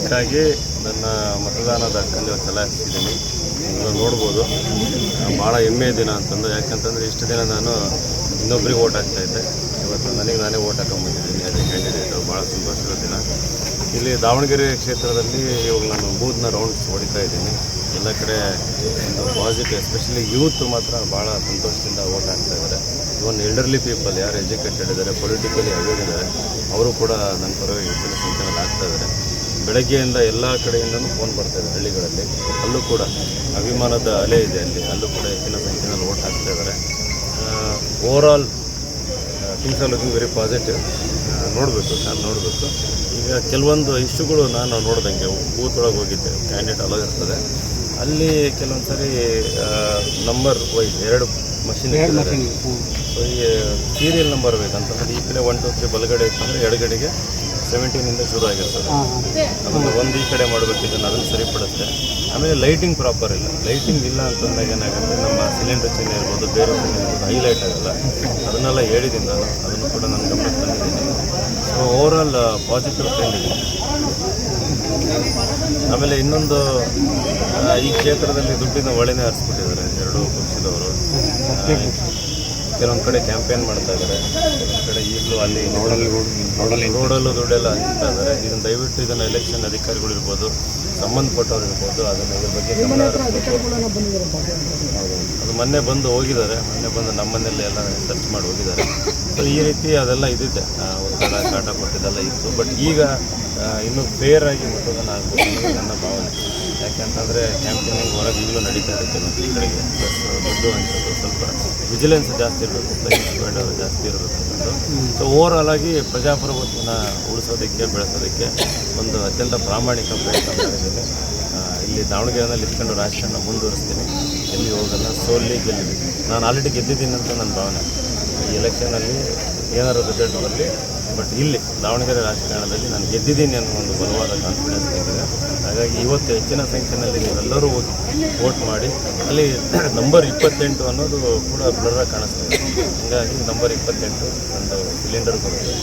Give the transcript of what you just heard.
ಹೀಗಾಗಿ ನನ್ನ ಮತದಾನದ ಹಕ್ಕನ್ನು ಇವತ್ತು ಚಲಾಯಿಸ್ತಿದ್ದೀನಿ ನೀವು ನೋಡ್ಬೋದು. ಭಾಳ ಹೆಮ್ಮೆಯ ದಿನ ಅಂತಂದು ಯಾಕಂತಂದರೆ ಇಷ್ಟು ದಿನ ನಾನು ಇನ್ನೊಬ್ರಿಗೆ ಓಟ್ ಹಾಕ್ತಾ ಇದ್ದೆ. ಇವತ್ತು ನನಗೆ ನಾನೇ ಓಟ್ ಹಾಕೊಂಡ್ಬಂದಿದ್ದೀನಿ. ಅದೇ ಕ್ಯಾಂಡಿಡೇಟು ಭಾಳ ಸಂತೋಷದ ದಿನ. ಇಲ್ಲಿ ದಾವಣಗೆರೆ ಕ್ಷೇತ್ರದಲ್ಲಿ ಇವಾಗ ನಾನು ಬೂತ್ನ ರೌಂಡ್ಸ್ ಹೊಡಿತಾ ಇದ್ದೀನಿ. ಎಲ್ಲ ಕಡೆ ಒಂದು ಪಾಸಿಟಿವ್ ಎಸ್ಪೆಷಲಿ ಯೂತ್ ಮಾತ್ರ ಭಾಳ ಸಂತೋಷದಿಂದ ಓಟ್ ಹಾಕ್ತಾ ಇದ್ದಾರೆ. ಇವನ್ ಎಲ್ಡರ್ಲಿ ಪೀಪಲ್ ಯಾರು ಎಜುಕೇಟೆಡ್ ಇದ್ದಾರೆ ಪೊಲಿಟಿಕಲಿ ಅವೇರ್ ಇದ್ದಾರೆ ಅವರು ಕೂಡ ನನ್ನ ಪರವಾಗಿ ಸಂಖ್ಯೆಯಲ್ಲಿ ಆಗ್ತಾ ಇದ್ದಾರೆ. ಬೆಳಗ್ಗೆಯಿಂದ ಎಲ್ಲ ಕಡೆಯಿಂದನೂ ಫೋನ್ ಬರ್ತಾ ಇದೆ ಹಳ್ಳಿಗಳಲ್ಲಿ. ಅಲ್ಲೂ ಕೂಡ ಅಭಿಮಾನದ ಅಲೆ ಇದೆ ಅಲ್ಲಿ. ಅಲ್ಲೂ ಕೂಡ ಹೆಚ್ಚಿನ ಸಂಖ್ಯೆಯಲ್ಲಿ ಓಟ್ ಹಾಕ್ತಾ ಇದ್ದಾರೆ. Overall things are looking very positive ನೋಡಬೇಕು, ನಾನು ನೋಡಬೇಕು. ಈಗ ಕೆಲವೊಂದು ಇಶ್ಯೂಗಳು ನಾನು ನೋಡ್ದಂಗೆ. ಭೂತೊಳಗೆ ಹೋಗಿದ್ದೆ ಕ್ಯಾಂಡಿಡೇಟ್ ಅಲೋ ಇರ್ತದೆ. ಅಲ್ಲಿ ಕೆಲವೊಂದು ಸಾರಿ ನಂಬರ್ ವೈಸ್ ಎರಡು ಮಷಿನ್ ಸೊ ಈ ಸೀರಿಯಲ್ ನಂಬರ್ ಬೇಕಂತಂದ್ರೆ ಈ ಕಡೆ ಒನ್ ಟು ತ್ರೀ ಬಲಗಡೆ ಇತ್ತಂದರೆ ಎಡಗಡೆಗೆ ಸೆವೆಂಟೀನಿಂದ ಶುರು ಆಗಿರ್ತದೆ. ಅದನ್ನು ಒಂದು ಈ ಕಡೆ ಮಾಡಬೇಕಿದ್ದು ಅದನ್ನು ಸರಿಪಡುತ್ತೆ ಆಮೇಲೆ ಲೈಟಿಂಗ್ ಪ್ರಾಪರ್ ಇಲ್ಲ. ಲೈಟಿಂಗ್ ಇಲ್ಲ ಅಂತಂದಾಗ ಏನಾಗುತ್ತೆ? ನಮ್ಮ ಸಿಲಿಂಡರ್ ಚಿಹ್ನೆ ಇರ್ಬೋದು ಬೇರೆ ಚಿಹ್ನೆ ಇರ್ಬೋದು ಹೈಲೈಟ್ ಆಗಲ್ಲ. ಅದನ್ನೆಲ್ಲ ಹೇಳಿದ್ದೀನಿ ನಾನು. ಅದನ್ನು ಕೂಡ ನಾನು ಗಮನಕ್ಕೆ ತಂದಿದ್ದೀನಿ ಸೊ ಓವರಾಲ್ ಪಾಸಿಟಿವ್ ಟ್ರೆಂಡ್ ಇದೆ. ಆಮೇಲೆ ಇನ್ನೊಂದು ಈ ಕ್ಷೇತ್ರದಲ್ಲಿ ದುಡ್ಡಿನ ಒಳೆನೇ ಹರಿಸ್ಬಿಟ್ಟಿದ್ದಾರೆ ಎರಡು ಪಕ್ಷದವರು. ಕೆಲವೊಂದು ಕಡೆ ಕ್ಯಾಂಪೇನ್ ಮಾಡ್ತಾ ಇದ್ದಾರೆ ಕೆಲವೊಂದು ಕಡೆ ಈಗಲೂ ಅಲ್ಲಿ ನೋಡಲ್ಲಿ ನೋಡಲು ದುಡ್ಡೆಲ್ಲ ಹಂಚ್ತಾ ಇದ್ದಾರೆ ಇದನ್ನು ದಯವಿಟ್ಟು ಇದನ್ನು ಎಲೆಕ್ಷನ್ ಅಧಿಕಾರಿಗಳು ಇರ್ಬೋದು ಸಂಬಂಧಪಟ್ಟವ್ರು ಇರ್ಬೋದು ಅದನ್ನು ಇದ್ರ ಬಗ್ಗೆ ಗಮನ. ಅದು ಮೊನ್ನೆ ಬಂದು ಹೋಗಿದ್ದಾರೆ. ಮೊನ್ನೆ ಬಂದು ನಮ್ಮನೆಯಲ್ಲಿ ಎಲ್ಲ ಸರ್ಚ್ ಮಾಡಿ ಹೋಗಿದ್ದಾರೆ. ಸೊ ಈ ರೀತಿ ಅದೆಲ್ಲ ಇದಿದೆ. ಒಂದು ಕಡೆ ಕಾಟ ಕೊಟ್ಟಿದ್ದೆಲ್ಲ ಇತ್ತು. ಬಟ್ ಈಗ ಇನ್ನೂ ಫೇರ್ ಆಗಿ ಮತದಾನ ಆಗ್ಬೋದು ನನ್ನ ಭಾವನೆ. ಯಾಕೆಂತಂದರೆ ಕ್ಯಾಂಪೇನಿಂಗ್ ಹೊರಗೆ ಈಗಲೂ ನಡೀತಾ ಇದೆ ಕೆಲವೊಂದು ಈ ಕಡೆಗೆ. ಪ್ಲಸ್ ದುಡ್ಡು ಹಂಚೋದು ಸ್ವಲ್ಪ ವಿಜಿಲೆನ್ಸ್ ಜಾಸ್ತಿ ಇರಬೇಕು ಬೇಡ ಜಾಸ್ತಿ ಇರಬೇಕು ಸೊ ಓವರಾಲ್ ಆಗಿ ಪ್ರಜಾಪ್ರಭುತ್ವನ ಉಳಿಸೋದಕ್ಕೆ, ಬೆಳೆಸೋದಕ್ಕೆ ಒಂದು ಅತ್ಯಂತ ಪ್ರಾಮಾಣಿಕ ಪ್ರಯತ್ನ ಮಾಡಿದ್ದೀನಿ. ಇಲ್ಲಿ ದಾವಣಗೆರೆನಲ್ಲಿ ಇಟ್ಕೊಂಡು ರಾಜಕಾರಣ ಮುಂದುವರಿಸ್ತೀನಿ. ಎಲ್ಲಿ ಹೋಗಲ್ಲ, ಸೋಲಿ ಗೆಲ್ಲಿ ನಾನು ಆಲ್ರೆಡಿ ಗೆದ್ದಿದ್ದೀನಿ ಅಂತ ನನ್ನ ಭಾವನೆ. ಈ ಎಲೆಕ್ಷನಲ್ಲಿ ಏನಾದರೂ ರಿಸಲ್ಟ್ ಬರಲಿ ಬಟ್ ಇಲ್ಲಿ ದಾವಣಗೆರೆ ರಾಜಕಾರಣದಲ್ಲಿ ನಾನು ಗೆದ್ದಿದ್ದೀನಿ ಅನ್ನೋ ಒಂದು ಬಲವಾದ ಕಾನ್ಫಿಡೆನ್ಸ್ ಇದೆ ಹಾಗಾಗಿ ಇವತ್ತು ಹೆಚ್ಚಿನ ಸಂಖ್ಯೆಯಲ್ಲಿ ನೀವೆಲ್ಲರೂ ಹೋಗಿ ವೋಟ್ ಮಾಡಿ. ಅಲ್ಲಿ ನಂಬರ್ ಇಪ್ಪತ್ತೆಂಟು ಅನ್ನೋದು ಕೂಡ ಬ್ಲರಾಗಿ ಕಾಣಿಸ್ತಾ ಇದೆ. ಹೀಗಾಗಿ ನಂಬರ್ ಇಪ್ಪತ್ತೆಂಟು ಒಂದು ಸಿಲಿಂಡರ್ ಬರುತ್ತೆ